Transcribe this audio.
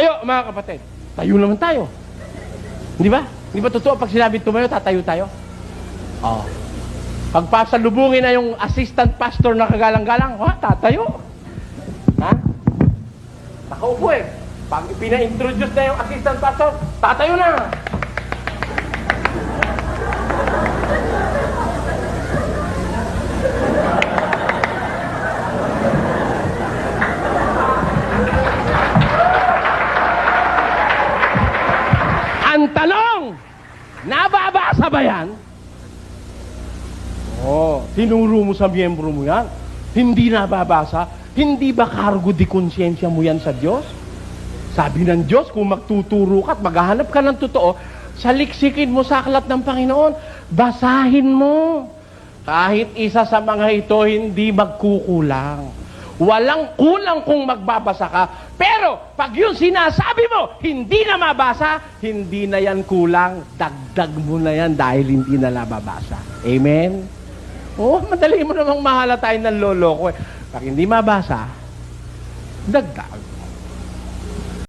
Tayo, mga kapatid. Tayo naman tayo. Di ba? Di ba totoo pag sinabi tumayo, tatayo tayo? Oo. Pagpasalubungin na yung assistant pastor na kagalang-galang, ha, tatayo. Ha? Nakaupo eh. Pag pina-introduce na yung assistant pastor, tatayo na. Ang talong, nababasa ba yan? Oo, oh, tinuro mo sa miyembro mo yan. Hindi nababasa. Hindi ba cargo di konsyensya mo yan sa Diyos? Sabi ng Diyos, kung magtuturo ka at maghahanap ka ng totoo, saliksikin mo sa aklat ng Panginoon, basahin mo. Kahit isa sa mga ito, hindi magkukulang. Walang kulang kung magbabasa ka. Pero, pag yung sinasabi mo, hindi na mabasa, hindi na yan kulang. Dagdag mo na yan dahil hindi na nababasa. Amen? Oo, madali mo namang mahala tayo ng lolo ko. Eh. Pag hindi mabasa, dagdag.